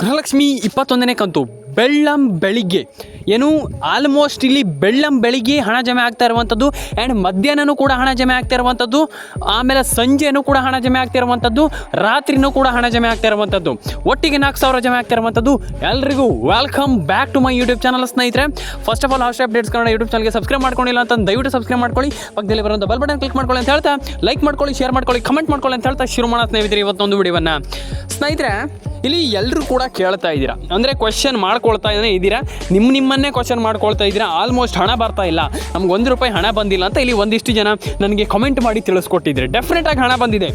ಗೃಹಲಕ್ಷ್ಮಿ ಇಪ್ಪತ್ತೊಂದನೇ ಕಂತು. ಬೆಳ್ಳಂ ಬೆಳಿಗ್ಗೆ. ಏನು ಆಲ್ಮೋಸ್ಟ್ ಇಲ್ಲಿ ಬೆಳ್ಳಂ ಬೆಳಿಗ್ಗೆ ಹಣ ಜಮೆ ಆಗ್ತಾ ಇರುವಂಥದ್ದು ಆ್ಯಂಡ್ ಮಧ್ಯಾಹ್ನನೂ ಕೂಡ ಹಣ ಜಮೆ ಆಗ್ತಾ ಇರುವಂಥದ್ದು. ಆಮೇಲೆ ಸಂಜೆನೂ ಕೂಡ ಹಣ ಜಮೆ ಆಗ್ತಾ ಇರುವಂಥದ್ದು. ರಾತ್ರಿನೂ ಕೂಡ ಹಣ ಜಮೆ ಆಗ್ತಾ ಇರುವಂಥದ್ದು. ಒಟ್ಟಿಗೆ ನಾಲ್ಕು ಸಾವಿರ ಜಮೆ ಆಗ್ತಾ ಇರುವಂಥದ್ದು. ಎಲ್ರಿಗೂ welcome back to my YouTube channel ಸ್ನೇಹಿತರೆ. First of all host updates Kannada YouTube ಚಾನಲ್ಗೆ ಸಬ್ಸ್ಕ್ರೈಬ್ ಮಾಡ್ಕೊಂಡಿಲ್ಲ ಅಂತ ದಯವಿಟ್ಟು ಸಬ್ಸ್ಕ್ರೈಬ್ ಮಾಡ್ಕೊಳ್ಳಿ. ಪಕ್ಕದಲ್ಲಿ ಬರುವಂಥ ಬೆಲ್ ಬಟನ್ ಕ್ಲಿಕ್ ಮಾಡ್ಕೊಳ್ಳಿ ಅಂತ ಹೇಳ್ತಾ. ಲೈಕ್ ಮಾಡ್ಕೊಳ್ಳಿ ಶೇರ್ ಮಾಡ್ಕೊಳ್ಳಿ ಕಮೆಂಟ್ ಮಾಡ್ಕೊಳ್ಳಿ ಅಂತ ಹೇಳ್ತಾ ಶುರು ಮಾಡೋ ಸ್ನೇಹಿತರೆ ಇವತ್ತೊಂದು ವಿಡಿಯೋವನ್ನು. ಸ್ನೇಹಿತರೆ ಇಲ್ಲಿ ಎಲ್ಲರೂ ಕೂಡ ಕೇಳ್ತಾ ಇದ್ದೀರಾ. ಅಂದರೆ ಕ್ವಶನ್ ಮಾಡ್ಕೊಳ್ತಾ ಇದ್ದೀರಾ? ನಿಮ್ಮ ನಿಮ್ಮನ್ನೇ ಕ್ವಶನ್ ಮಾಡ್ಕೊಳ್ತಾ ಇದ್ದೀರಾ? ಆಲ್ಮೋಸ್ಟ್ ಹಣ ಬರ್ತಾ ಇಲ್ಲ. ನಮ್ಗೆ ಒಂದು ರೂಪಾಯಿ ಹಣ ಬಂದಿಲ್ಲ ಅಂತ ಇಲ್ಲಿ ಒಂದಿಷ್ಟು ಜನ ನನಗೆ ಕಮೆಂಟ್ ಮಾಡಿ ತಿಳಿಸ್ಕೊಟ್ಟಿದ್ರೆ. ಡೆಫಿನೆಟಾಗಿ ಹಣ ಬಂದಿದೆ.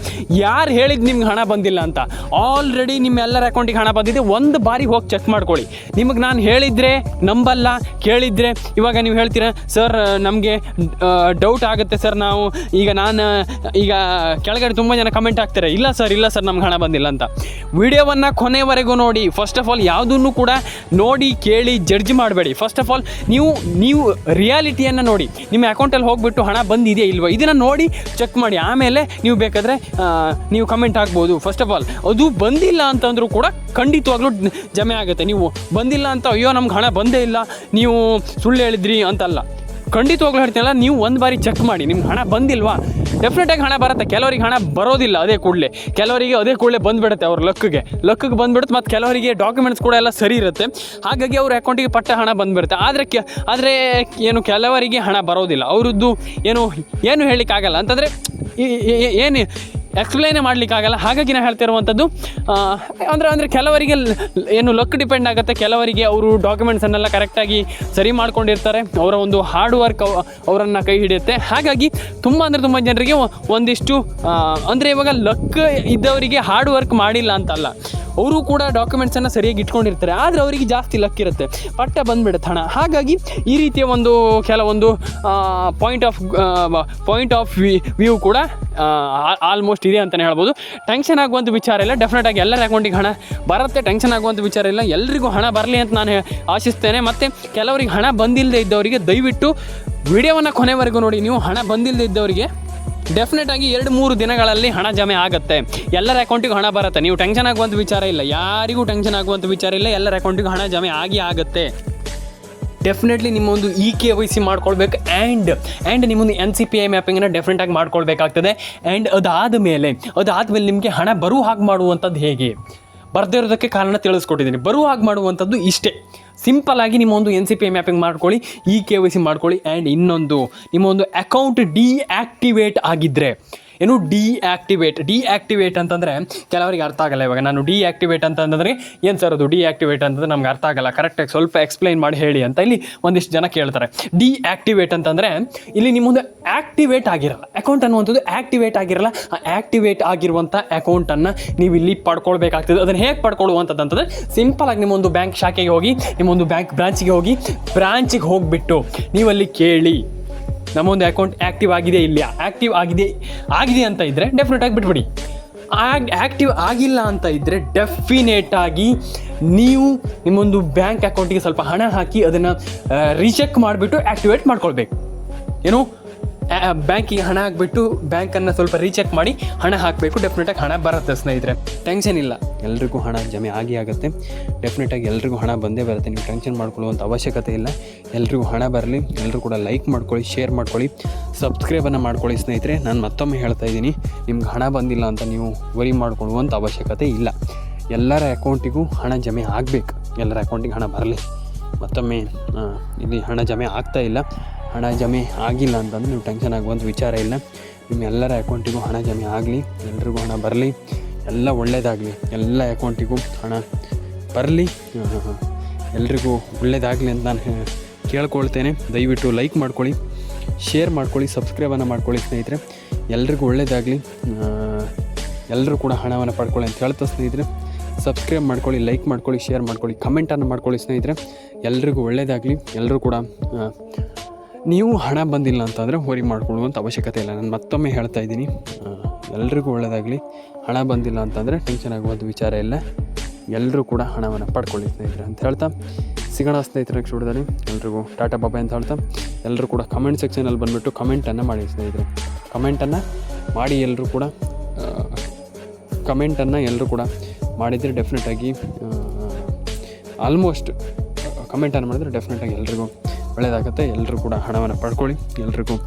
ಯಾರು ಹೇಳಿದ್ದು ನಿಮ್ಗೆ ಹಣ ಬಂದಿಲ್ಲ ಅಂತ? ಆಲ್ರೆಡಿ ನಿಮ್ಮ ಎಲ್ಲರ ಅಕೌಂಟಿಗೆ ಹಣ ಬಂದಿದೆ. ಒಂದು ಬಾರಿ ಹೋಗಿ ಚೆಕ್ ಮಾಡ್ಕೊಳ್ಳಿ. ನಿಮಗೆ ನಾನು ಹೇಳಿದರೆ ನಂಬಲ್ಲ, ಕೇಳಿದರೆ ಇವಾಗ ನೀವು ಹೇಳ್ತೀರಾ ಸರ್ ನಮಗೆ ಡೌಟ್ ಆಗುತ್ತೆ ಸರ್ ನಾವು. ಈಗ ನಾನು ಈಗ ಕೆಳಗಡೆ ತುಂಬ ಜನ ಕಮೆಂಟ್ ಹಾಕ್ತಾರೆ. ಇಲ್ಲ ಸರ್ ಇಲ್ಲ ಸರ್ ನಮ್ಗೆ ಹಣ ಬಂದಿಲ್ಲ ಅಂತ. ವಿಡಿಯೋವನ್ನು ಕೊನೆವರೆಗೂ ನೋಡಿ. ಫಸ್ಟ್ ಆಫ್ ಆಲ್ ಯಾವುದನ್ನು ಕೂಡ ನೋಡಿ, ಕೇಳಿ ಜಡ್ಜ್ ಮಾಡಬೇಡಿ. ಫಸ್ಟ್ ಆಫ್ ಆಲ್ ನೀವು ನೀವು ರಿಯಾಲಿಟಿಯನ್ನು ನೋಡಿ. ನಿಮ್ಮ ಅಕೌಂಟಲ್ಲಿ ಹೋಗಿಬಿಟ್ಟು ಹಣ ಬಂದಿದೆಯಾ ಇಲ್ವಾ? ಇದನ್ನು ನೋಡಿ ಚೆಕ್ ಮಾಡಿ. ಆಮೇಲೆ ನೀವು ಬೇಕಾದರೆ ನೀವು ಕಮೆಂಟ್ ಹಾಕ್ಬೋದು. ಫಸ್ಟ್ ಆಫ್ ಆಲ್ ಅದು ಬಂದಿಲ್ಲ ಅಂತಂದರೂ ಕೂಡ ಖಂಡಿತವಾಗ್ಲೂ ಜಮೆ ಆಗುತ್ತೆ. ನೀವು ಬಂದಿಲ್ಲ ಅಂತ, ಅಯ್ಯೋ, ನಮ್ಗೆ ಹಣ ಬಂದೇ ಇಲ್ಲ. ನೀವು ಸುಳ್ಳು ಹೇಳಿದ್ರಿ ಅಂತಲ್ಲ. ಖಂಡಿತವಾಗ್ಲೂ ಹೇಳ್ತೀನಲ್ಲ ನೀವು ಒಂದು ಬಾರಿ ಚೆಕ್ ಮಾಡಿ, ನಿಮ್ಗೆ ಹಣ ಬಂದಿಲ್ವಾ? ಡೆಫಿನೆಟಾಗಿ ಹಣ ಬರುತ್ತೆ. ಕೆಲವರಿಗೆ ಹಣ ಬರೋದಿಲ್ಲ ಅದೇ ಕೂಡಲೇ. ಕೆಲವರಿಗೆ ಅದೇ ಕೂಡಲೇ ಬಂದುಬಿಡುತ್ತೆ ಅವ್ರ ಲಕ್ಕಿಗೆ. ಲಕ್ಕಿಗೆ ಬಂದುಬಿಡುತ್ತೆ ಮತ್ತು ಕೆಲವರಿಗೆ ಡಾಕ್ಯುಮೆಂಟ್ಸ್ ಕೂಡ ಎಲ್ಲ ಸರಿ ಇರುತ್ತೆ. ಹಾಗಾಗಿ ಅವ್ರ ಅಕೌಂಟಿಗೆ ಪಟ್ಟ ಹಣ ಬಂದುಬಿಡುತ್ತೆ. ಆದರೆ ಕೆ ಆದರೆ ಏನು ಕೆಲವರಿಗೆ ಹಣ ಬರೋದಿಲ್ಲ. ಅವರದ್ದು ಏನು ಏನು ಹೇಳಲಿಕ್ಕಾಗಲ್ಲ. ಅಂತಂದರೆ ಏನು ಎಕ್ಸ್ಪ್ಲೈನೇ ಮಾಡಲಿಕ್ಕಾಗಲ್ಲ. ಹಾಗಾಗಿ ನಾನು ಹೇಳ್ತಿರುವಂಥದ್ದು ಅಂದರೆ ಅಂದರೆ ಕೆಲವರಿಗೆ ಏನು ಲಕ್ ಡಿಪೆಂಡ್ ಆಗುತ್ತೆ. ಕೆಲವರಿಗೆ ಅವರು ಡಾಕ್ಯುಮೆಂಟ್ಸನ್ನೆಲ್ಲ ಕರೆಕ್ಟಾಗಿ ಸರಿ ಮಾಡ್ಕೊಂಡಿರ್ತಾರೆ. ಅವರ ಒಂದು ಹಾರ್ಡ್ ವರ್ಕ್ ಅವರನ್ನು ಕೈ ಹಿಡಿಯುತ್ತೆ. ಹಾಗಾಗಿ ತುಂಬ ಅಂದರೆ ತುಂಬ ಜನರಿಗೆ ಒಂದಿಷ್ಟು ಅಂದರೆ ಇವಾಗ ಲಕ್ ಇದ್ದವರಿಗೆ ಹಾರ್ಡ್ ವರ್ಕ್ ಮಾಡಿಲ್ಲ ಅಂತಲ್ಲ. ಅವರು ಕೂಡ ಡಾಕ್ಯುಮೆಂಟ್ಸನ್ನು ಸರಿಯಾಗಿ ಇಟ್ಕೊಂಡಿರ್ತಾರೆ. ಆದರೆ ಅವರಿಗೆ ಜಾಸ್ತಿ ಲಕ್ ಇರುತ್ತೆ. ಪಟ್ಟ ಬಂದ್ಬಿಡುತ್ತೆ ಹಣ. ಹಾಗಾಗಿ ಈ ರೀತಿಯ ಒಂದು ಕೆಲವೊಂದು point of point of view ಕೂಡ ಆಲ್ಮೋಸ್ಟ್ ಇದೆ ಅಂತಲೇ ಹೇಳ್ಬೋದು. ಟೆನ್ಷನ್ ಆಗುವಂಥ ವಿಚಾರ ಇಲ್ಲ. ಡೆಫಿನೆಟ್ ಆಗಿ ಎಲ್ಲರ ಅಕೌಂಟಿಗೆ ಹಣ ಬರುತ್ತೆ. ಟೆನ್ಷನ್ ಆಗುವಂಥ ವಿಚಾರ ಇಲ್ಲ. ಎಲ್ಲರಿಗೂ ಹಣ ಬರಲಿ ಅಂತ ನಾನು ಆಶಿಸ್ತೇನೆ. ಮತ್ತು ಕೆಲವರಿಗೆ ಹಣ ಬಂದಿಲ್ಲದೆ ಇದ್ದವರಿಗೆ ದಯವಿಟ್ಟು ವಿಡಿಯೋವನ್ನು ಕೊನೆವರೆಗೂ ನೋಡಿ. ನೀವು ಹಣ ಬಂದಿಲ್ಲದೆ ಇದ್ದವರಿಗೆ ಡೆಫಿನೆಟ್ ಆಗಿ ಎರಡು ಮೂರು ದಿನಗಳಲ್ಲಿ ಹಣ ಜಮೆ ಆಗುತ್ತೆ. ಎಲ್ಲರ ಅಕೌಂಟಿಗೂ ಹಣ ಬರುತ್ತೆ. ನೀವು ಟೆನ್ಷನ್ ಆಗುವಂಥ ವಿಚಾರ ಇಲ್ಲ. ಯಾರಿಗೂ ಟೆನ್ಷನ್ ಆಗುವಂಥ ವಿಚಾರ ಇಲ್ಲ. ಎಲ್ಲರ ಅಕೌಂಟಿಗೂ ಹಣ ಜಮೆ ಆಗಿ ಆಗುತ್ತೆ. ಡೆಫಿನೆಟ್ಲಿ ನಿಮ್ಮ ಒಂದು ಇ ಕೆ ವೈ ಸಿ ಮಾಡ್ಕೊಳ್ಬೇಕು. ಆ್ಯಂಡ್ ಆ್ಯಂಡ್ ನಿಮ್ಮೊಂದು ಎನ್ ಸಿ ಪಿ ಐ ಮ್ಯಾಪಿಂಗನ್ನು ಡೆಫ್ರೆಂಟಾಗಿ ಮಾಡ್ಕೊಳ್ಬೇಕಾಗ್ತದೆ ಆ್ಯಂಡ್ ಅದಾದ ಮೇಲೆ ಅದಾದಮೇಲೆ ನಿಮಗೆ ಹಣ ಬರುವ ಹಾಗೆ ಮಾಡುವಂಥದ್ದು ಹೇಗೆ? ಬರದೇ ಇರೋದಕ್ಕೆ ಕಾರಣ ತಿಳಿಸ್ಕೊಟ್ಟಿದ್ದೀನಿ. ಬರುವ ಹಾಗೆ ಮಾಡುವಂಥದ್ದು ಇಷ್ಟೇ. ಸಿಂಪಲ್ ಆಗಿ ನಿಮ್ಮ ಒಂದು N C P I mapping ಮಾಡ್ಕೊಳ್ಳಿ ಇ ಕೆ ವೈ ಸಿ ಮಾಡ್ಕೊಳ್ಳಿ ಆ್ಯಂಡ್ ಇನ್ನೊಂದು ನಿಮ್ಮೊಂದು ಅಕೌಂಟ್ ಡಿಆಕ್ಟಿವೇಟ್ ಆಗಿದ್ದರೆ ಏನು ಡಿಆಕ್ಟಿವೇಟ್ ಡಿಆಕ್ಟಿವೇಟ್ ಅಂತಂದರೆ ಕೆಲವರಿಗೆ ಅರ್ಥ ಆಗಲ್ಲ ಇವಾಗ. ನಾನು ಡಿಆಕ್ಟಿವೇಟ್ ಅಂತಂದರೆ ಏನು ಸರ್ ಅದು ಡಿಆಕ್ಟಿವೇಟ್ ಅಂತಂದ್ರೆ ನಮ್ಗೆ ಅರ್ಥ ಆಗಲ್ಲ. ಕರೆಕ್ಟಾಗಿ ಸ್ವಲ್ಪ ಎಕ್ಸ್ಪ್ಲೈನ್ ಮಾಡಿ ಹೇಳಿ ಅಂತ ಇಲ್ಲಿ ಒಂದಿಷ್ಟು ಜನ ಕೇಳ್ತಾರೆ. ಡಿಆಕ್ಟಿವೇಟ್ ಅಂತಂದರೆ ಇಲ್ಲಿ ನಿಮ್ಮೊಂದು ಆಕ್ಟಿವೇಟ್ ಆಗಿರಲ್ಲ. ಅಕೌಂಟ್ ಅನ್ನುವಂಥದ್ದು ಆಕ್ಟಿವೇಟ್ ಆಗಿರಲ್ಲ. ಆ ಆ್ಯಕ್ಟಿವೇಟ್ ಆಗಿರುವಂಥ ಅಕೌಂಟನ್ನು ನೀವು ಇಲ್ಲಿ ಪಡ್ಕೊಳ್ಬೇಕಾಗ್ತದೆ. ಅದನ್ನು ಹೇಗೆ ಪಡ್ಕೊಳ್ಳುವಂಥದ್ದು ಸಿಂಪಲ್ ಆಗಿ ನಿಮ್ಮೊಂದು ಬ್ಯಾಂಕ್ ಶಾಖೆಗೆ ಹೋಗಿ, ನಿಮ್ಮೊಂದು ಬ್ಯಾಂಕ್ ಬ್ರಾಂಚಿಗೆ ಹೋಗಿ ಬ್ರಾಂಚಿಗೆ ಹೋಗಿಬಿಟ್ಟು ನೀವಲ್ಲಿ ಕೇಳಿ. ನಮ್ಮೊಂದು ಅಕೌಂಟ್ ಆ್ಯಕ್ಟಿವ್ ಆಗಿದೆ ಇಲ್ಲ ಆ್ಯಕ್ಟಿವ್ ಆಗಿದೆ ಆಗಿದೆ ಅಂತ ಇದ್ದರೆ ಡೆಫಿನೆಟಾಗಿ ಬಿಟ್ಬಿಡಿ. ಆ್ಯಕ್ಟಿವ್ ಆಗಿಲ್ಲ ಅಂತ ಇದ್ದರೆ ಡೆಫಿನೇಟಾಗಿ ನೀವು ನಿಮ್ಮೊಂದು ಬ್ಯಾಂಕ್ ಅಕೌಂಟಿಗೆ ಸ್ವಲ್ಪ ಹಣ ಹಾಕಿ ಅದನ್ನು ರೀಚೆಕ್ ಮಾಡಿಬಿಟ್ಟು ಆ್ಯಕ್ಟಿವೇಟ್ ಮಾಡ್ಕೊಳ್ಬೇಕು. ಏನು? ಬ್ಯಾಂಕಿಗೆ ಹಣ ಹಾಕ್ಬಿಟ್ಟು ಬ್ಯಾಂಕನ್ನು ಸ್ವಲ್ಪ ರೀಚೆಕ್ ಮಾಡಿ ಹಣ ಹಾಕಬೇಕು. ಡೆಫಿನೆಟಾಗಿ ಹಣ ಬರುತ್ತೆ ಸ್ನೇಹಿತರೆ. ಟೆನ್ಷನ್ ಇಲ್ಲ. ಎಲ್ರಿಗೂ ಹಣ ಜಮೆ ಆಗಿ ಆಗುತ್ತೆ. ಡೆಫಿನೆಟಾಗಿ ಎಲ್ರಿಗೂ ಹಣ ಬಂದೇ ಬರುತ್ತೆ. ನೀವು ಟೆನ್ಷನ್ ಮಾಡ್ಕೊಳ್ಳುವಂಥ ಅವಶ್ಯಕತೆ ಇಲ್ಲ. ಎಲ್ರಿಗೂ ಹಣ ಬರಲಿ. ಎಲ್ಲರೂ ಕೂಡ ಲೈಕ್ ಮಾಡ್ಕೊಳ್ಳಿ ಶೇರ್ ಮಾಡ್ಕೊಳ್ಳಿ ಸಬ್ಸ್ಕ್ರೈಬನ್ನು ಮಾಡ್ಕೊಳ್ಳಿ ಸ್ನೇಹಿತರೆ. ನಾನು ಮತ್ತೊಮ್ಮೆ ಹೇಳ್ತಾ ಇದ್ದೀನಿ, ನಿಮ್ಗೆ ಹಣ ಬಂದಿಲ್ಲ ಅಂತ ನೀವು ವರಿ ಮಾಡ್ಕೊಳ್ಳುವಂಥ ಅವಶ್ಯಕತೆ ಇಲ್ಲ. ಎಲ್ಲರ ಅಕೌಂಟಿಗೂ ಹಣ ಜಮೆ ಆಗಬೇಕು. ಎಲ್ಲರ ಅಕೌಂಟಿಗೆ ಹಣ ಬರಲಿ. ಮತ್ತೊಮ್ಮೆ ಇಲ್ಲಿ ಹಣ ಜಮೆ ಆಗ್ತಾ ಇಲ್ಲ. ಹಣ ಜಮೆ ಆಗಿಲ್ಲ ಅಂತಂದ್ರೆ ನೀವು ಟೆನ್ಷನ್ ಆಗುವಂಥ ವಿಚಾರ ಇಲ್ಲ. ನಿಮ್ಮ ಎಲ್ಲರ ಅಕೌಂಟಿಗೂ ಹಣ ಜಮೆ ಆಗಲಿ, ಎಲ್ರಿಗೂ ಹಣ ಬರಲಿ. ಎಲ್ಲ ಒಳ್ಳೆಯದಾಗಲಿ ಎಲ್ಲ ಅಕೌಂಟಿಗೂ ಹಣ ಬರಲಿ. ಎಲ್ರಿಗೂ ಒಳ್ಳೆಯದಾಗಲಿ ಅಂತ ನಾನು ಕೇಳ್ಕೊಳ್ತೇನೆ. ದಯವಿಟ್ಟು ಲೈಕ್ ಮಾಡ್ಕೊಳ್ಳಿ ಶೇರ್ ಮಾಡ್ಕೊಳ್ಳಿ ಸಬ್ಸ್ಕ್ರೈಬನ್ನು ಮಾಡ್ಕೊಳ್ಳಿ ಸ್ನೇಹಿತರೆ. ಎಲ್ರಿಗೂ ಒಳ್ಳೆಯದಾಗಲಿ ಎಲ್ಲರೂ ಕೂಡ ಹಣವನ್ನು ಪಡ್ಕೊಳ್ಳಿ ಅಂತ ಹೇಳ್ತಾ ಸ್ನೇಹಿತರೆ. ಸಬ್ಸ್ಕ್ರೈಬ್ ಮಾಡ್ಕೊಳ್ಳಿ ಲೈಕ್ ಮಾಡ್ಕೊಳ್ಳಿ ಶೇರ್ ಮಾಡ್ಕೊಳ್ಳಿ ಕಮೆಂಟನ್ನು ಮಾಡ್ಕೊಳ್ಳಿ ಸ್ನೇಹಿತರೆ. ಎಲ್ರಿಗೂ ಒಳ್ಳೆಯದಾಗಲಿ ಎಲ್ಲರೂ ಕೂಡ ನೀವು ಹಣ ಬಂದಿಲ್ಲ ಅಂತಂದರೆ ಹೋರಿ ಮಾಡ್ಕೊಳ್ಳುವಂಥ ಅವಶ್ಯಕತೆ ಇಲ್ಲ. ನಾನು ಮತ್ತೊಮ್ಮೆ ಹೇಳ್ತಾ ಇದ್ದೀನಿ. ಎಲ್ರಿಗೂ ಒಳ್ಳೆಯದಾಗಲಿ ಹಣ ಬಂದಿಲ್ಲ ಅಂತಂದರೆ ಟೆನ್ಷನ್ ಆಗುವಂಥ ವಿಚಾರ ಇಲ್ಲ. ಎಲ್ಲರೂ ಕೂಡ ಹಣವನ್ನು ಪಡ್ಕೊಳ್ಳಿ ಸ್ನೇಹಿತರೆ ಅಂತ ಹೇಳ್ತಾ. ಸಿಗೋಣ ಸ್ನೇಹಿತರೆ ನೆಕ್ಸ್ಟ್ ವಿಡಿಯೋದಲ್ಲಿ ಎಲ್ರಿಗೂ ಟಾಟಾ ಬಾಬಾ ಅಂತ ಹೇಳ್ತಾ. ಎಲ್ಲರೂ ಕೂಡ ಕಮೆಂಟ್ ಸೆಕ್ಷನಲ್ಲಿ ಬಂದುಬಿಟ್ಟು ಕಮೆಂಟನ್ನು ಮಾಡಿ ಸ್ನೇಹಿತರೆ. ಕಮೆಂಟನ್ನು ಮಾಡಿ ಎಲ್ಲರೂ ಕೂಡ ಕಮೆಂಟನ್ನು ಎಲ್ಲರೂ ಕೂಡ ಮಾಡಿದರೆ ಡೆಫಿನೆಟಾಗಿ ಆಲ್ಮೋಸ್ಟ್ ಕಮೆಂಟನ್ನು ಮಾಡಿದರೆ ಡೆಫಿನೆಟಾಗಿ ಎಲ್ರಿಗೂ ಒಳ್ಳೆಯದಾಗುತ್ತೆ ಎಲ್ಲರೂ ಕೂಡ ಹಣವನ್ನು ಪಡ್ಕೊಳ್ಳಿ. ಎಲ್ರಿಗೂ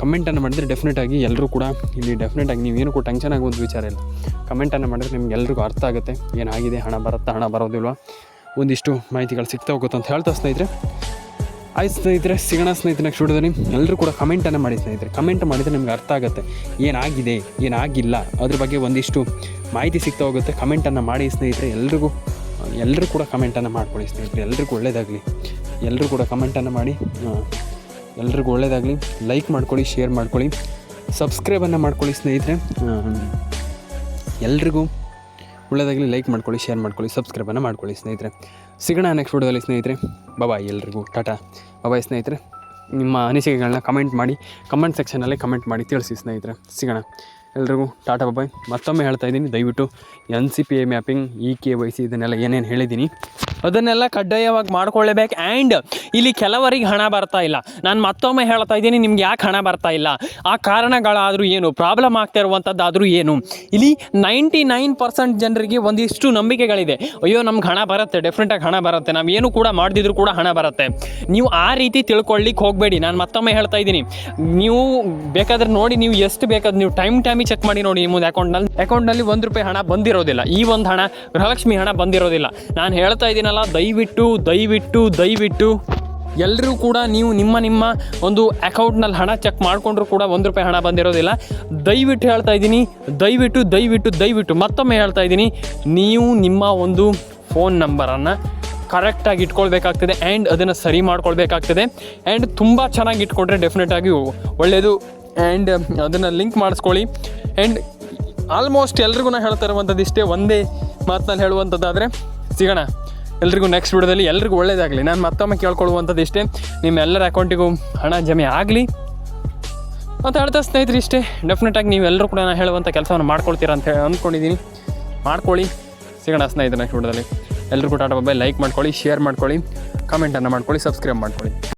ಕಮೆಂಟನ್ನು ಮಾಡಿದರೆ ಡೆಫಿನೆಟಾಗಿ ಎಲ್ಲರೂ ಕೂಡ ಇಲ್ಲಿ ಡೆಫಿನೆಟಾಗಿ ನೀವೇನು ಕೂಡ ಟೆನ್ಷನ್ ಆಗುವಂಥ ವಿಚಾರ ಇಲ್ಲ. ಕಮೆಂಟನ್ನು ಮಾಡಿದ್ರೆ ನಿಮ್ಗೆ ಎಲ್ರಿಗೂ ಅರ್ಥ ಆಗುತ್ತೆ. ಏನಾಗಿದೆ? ಹಣ ಬರುತ್ತಾ? ಹಣ ಬರೋದಿಲ್ವಾ? ಒಂದಿಷ್ಟು ಮಾಹಿತಿಗಳು ಸಿಗ್ತಾ ಹೋಗುತ್ತೆ ಅಂತ ಹೇಳ್ತಾ ಸ್ನೇಹಿತರೆ. ಆಯ್ತು ಸ್ನೇಹಿತರೆ, ಸಿಗೋಣ ಸ್ನೇಹಿತರೆ ನೆಕ್ಸ್ಟ್ ವಿಡಿಯೋದಲ್ಲಿ. ಎಲ್ಲರೂ ಕೂಡ ಕಮೆಂಟನ್ನು ಮಾಡಿ ಸ್ನೇಹಿತರೆ. ಕಮೆಂಟ್ ಮಾಡಿದರೆ ನಿಮ್ಗೆ ಅರ್ಥ ಆಗುತ್ತೆ. ಏನಾಗಿದೆ? ಏನಾಗಿಲ್ಲ? ಅದ್ರ ಬಗ್ಗೆ ಒಂದಿಷ್ಟು ಮಾಹಿತಿ ಸಿಗ್ತಾ ಹೋಗುತ್ತೆ. ಕಮೆಂಟನ್ನು ಮಾಡಿ ಸ್ನೇಹಿತರೆ, ಎಲ್ರಿಗೂ ಎಲ್ಲರೂ ಕೂಡ ಕಮೆಂಟನ್ನು ಮಾಡ್ಕೊಳ್ಳಿ ಸ್ನೇಹಿತರೆ. ಎಲ್ರಿಗೂ ಒಳ್ಳೆಯದಾಗಲಿ ಎಲ್ಲರೂ ಕೂಡ ಕಮೆಂಟನ್ನು ಮಾಡಿ ಎಲ್ರಿಗೂ ಒಳ್ಳೆಯದಾಗಲಿ ಲೈಕ್ ಮಾಡ್ಕೊಳ್ಳಿ ಶೇರ್ ಮಾಡ್ಕೊಳ್ಳಿ. ಸಬ್ಸ್ಕ್ರೈಬನ್ನು ಮಾಡ್ಕೊಳ್ಳಿ ಸ್ನೇಹಿತರೆ. ಎಲ್ರಿಗೂ ಒಳ್ಳೆಯದಾಗಲಿ ಲೈಕ್ ಮಾಡ್ಕೊಳ್ಳಿ ಶೇರ್ ಮಾಡ್ಕೊಳ್ಳಿ ಸಬ್ಸ್ಕ್ರೈಬನ್ನು ಮಾಡ್ಕೊಳ್ಳಿ ಸ್ನೇಹಿತರೆ. ಸಿಗೋಣ ನೆಕ್ಸ್ಟ್ ವಿಡಿಯೋದಲ್ಲಿ ಸ್ನೇಹಿತರೆ. ಬಾಬಾಯ್ ಎಲ್ರಿಗೂ. ಟಾಟಾ ಬಾಬಾಯ್ ಸ್ನೇಹಿತರೆ. ನಿಮ್ಮ ಅನಿಸಿಕೆಗಳನ್ನ ಕಮೆಂಟ್ ಮಾಡಿ ಕಮೆಂಟ್ ಸೆಕ್ಷನಲ್ಲಿ ಕಮೆಂಟ್ ಮಾಡಿ ತಿಳಿಸಿ ಸ್ನೇಹಿತರೆ. ಸಿಗೋಣ. ಎಲ್ರಿಗೂ ಟಾಟಾ ಬಾಯ್. ಮತ್ತೊಮ್ಮೆ ಹೇಳ್ತಾ ಇದ್ದೀನಿ, ದಯವಿಟ್ಟು N C P A mapping e K Y C ಇದನ್ನೆಲ್ಲ ಏನೇನು ಹೇಳಿದ್ದೀನಿ, ಅದನ್ನೆಲ್ಲ ಕಡ್ಡಾಯವಾಗಿ ಮಾಡ್ಕೊಳ್ಳೇಬೇಕು. ಆ್ಯಂಡ್ ಇಲ್ಲಿ ಕೆಲವರಿಗೆ ಹಣ ಬರ್ತಾ ಇಲ್ಲ. ನಾನು ಮತ್ತೊಮ್ಮೆ ಹೇಳ್ತಾ ಇದ್ದೀನಿ, ನಿಮ್ಗೆ ಯಾಕೆ ಹಣ ಬರ್ತಾ ಇಲ್ಲ? ಆ ಕಾರಣಗಳಾದರೂ ಏನು? ಪ್ರಾಬ್ಲಮ್ ಆಗ್ತಾ ಇರುವಂಥದ್ದಾದರೂ ಏನು? ಇಲ್ಲಿ ನೈಂಟಿ ನೈನ್ ಪರ್ಸೆಂಟ್ ಜನರಿಗೆ ಒಂದಿಷ್ಟು ನಂಬಿಕೆಗಳಿದೆ. ಅಯ್ಯೋ, ನಮ್ಗೆ ಹಣ ಬರುತ್ತೆ ಡೆಫ್ರೆಂಟಾಗಿ ಹಣ ಬರುತ್ತೆ. ನಾವು ಏನು ಕೂಡ ಮಾಡಿದ್ರು ಕೂಡ ಹಣ ಬರುತ್ತೆ. ನೀವು ಆ ರೀತಿ ತಿಳ್ಕೊಳ್ಳಿಕ್ಕೆ ಹೋಗಬೇಡಿ. ನಾನು ಮತ್ತೊಮ್ಮೆ ಹೇಳ್ತಾ ಇದ್ದೀನಿ. ನೀವು ಬೇಕಾದ್ರೆ ನೋಡಿ, ನೀವು ಎಷ್ಟು ಬೇಕಾದ್ರೆ ನೀವು ಟೈಮ್ ಟೈಮ್ ಟೈಮಿಗೆ ಚೆಕ್ ಮಾಡಿ ನೋಡಿ ನಿಮ್ಮ ಅಕೌಂಟ್ನಲ್ಲಿ ಅಕೌಂಟ್ನಲ್ಲಿ ಒಂದು ರೂಪಾಯಿ ಹಣ ಬಂದಿರೋದಿಲ್ಲ. ಈ ಒಂದು ಹಣ, ಗೃಹಲಕ್ಷ್ಮಿ ಹಣ ಬಂದಿರೋದಿಲ್ಲ. ನಾನು ಹೇಳ್ತಾ ಇದ್ದೀನಲ್ಲ, ದಯವಿಟ್ಟು ದಯವಿಟ್ಟು ದಯವಿಟ್ಟು ಎಲ್ಲರೂ ಕೂಡ ನೀವು ನಿಮ್ಮ ನಿಮ್ಮ ಒಂದು ಅಕೌಂಟ್ನಲ್ಲಿ ಹಣ ಚೆಕ್ ಮಾಡಿಕೊಂಡ್ರು ಕೂಡ ಒಂದು ರೂಪಾಯಿ ಹಣ ಬಂದಿರೋದಿಲ್ಲ. ದಯವಿಟ್ಟು ಹೇಳ್ತಾ ಇದ್ದೀನಿ, ದಯವಿಟ್ಟು ದಯವಿಟ್ಟು ದಯವಿಟ್ಟು. ಮತ್ತೊಮ್ಮೆ ಹೇಳ್ತಾ ಇದ್ದೀನಿ, ನೀವು ನಿಮ್ಮ ಒಂದು ಫೋನ್ ನಂಬರನ್ನು ಕರೆಕ್ಟಾಗಿ ಇಟ್ಕೊಳ್ಬೇಕಾಗ್ತದೆ ಆ್ಯಂಡ್ ಅದನ್ನು ಸರಿ ಮಾಡ್ಕೊಳ್ಬೇಕಾಗ್ತದೆ. ಆ್ಯಂಡ್ ತುಂಬ ಚೆನ್ನಾಗಿ ಇಟ್ಕೊಂಡ್ರೆ ಡೆಫಿನೆಟಾಗಿ ಒಳ್ಳೆಯದು ಆ್ಯಂಡ್ ಅದನ್ನು ಲಿಂಕ್ ಮಾಡಿಸ್ಕೊಳ್ಳಿ. ಆ್ಯಂಡ್ ಆಲ್ಮೋಸ್ಟ್ ಎಲ್ರಿಗೂ ನಾನು ಹೇಳ್ತಾ ಇರುವಂಥದ್ದು ಇಷ್ಟೇ ಒಂದೇ ಮಾತಿನಲ್ಲಿ ಹೇಳುವಂಥದ್ದಾದರೆ, ಸಿಗೋಣ. ಎಲ್ರಿಗೂ ನೆಕ್ಸ್ಟ್ ವಿಡಿಯೋದಲ್ಲಿ ಎಲ್ರಿಗೂ ಒಳ್ಳೆಯದಾಗಲಿ ನಾನು ಮತ್ತೊಮ್ಮೆ ಕೇಳ್ಕೊಳ್ಳುವಂಥದ್ದು ಇಷ್ಟೇ. ನಿಮ್ಮೆಲ್ಲರ ಅಕೌಂಟಿಗೂ ಹಣ ಜಮೆ ಆಗಲಿ. ಮತ್ತು ಹೇಳ್ತಾ ಸ್ನೇಹಿತರು ಇಷ್ಟೇ. ಡೆಫಿನೆಟಾಗಿ ನೀವೆಲ್ಲರೂ ಕೂಡ ನಾನು ಹೇಳುವಂಥ ಕೆಲಸವನ್ನು ಮಾಡ್ಕೊಳ್ತೀರಾ ಅಂತ ಹೇಳಿ ಅಂದ್ಕೊಂಡಿದ್ದೀನಿ. ಮಾಡ್ಕೊಳ್ಳಿ. ಸಿಗೋಣ ಸ್ನೇಹಿತರೆ ನೆಕ್ಸ್ಟ್ ವಿಡಿಯೋದಲ್ಲಿ. ಎಲ್ರಿಗೂ ಟಾಟಾ ಬಾಯ್ ಲೈಕ್ ಮಾಡ್ಕೊಳ್ಳಿ ಶೇರ್ ಮಾಡ್ಕೊಳ್ಳಿ ಕಮೆಂಟನ್ನು ಮಾಡ್ಕೊಳ್ಳಿ ಸಬ್ಸ್ಕ್ರೈಬ್ ಮಾಡ್ಕೊಳ್ಳಿ.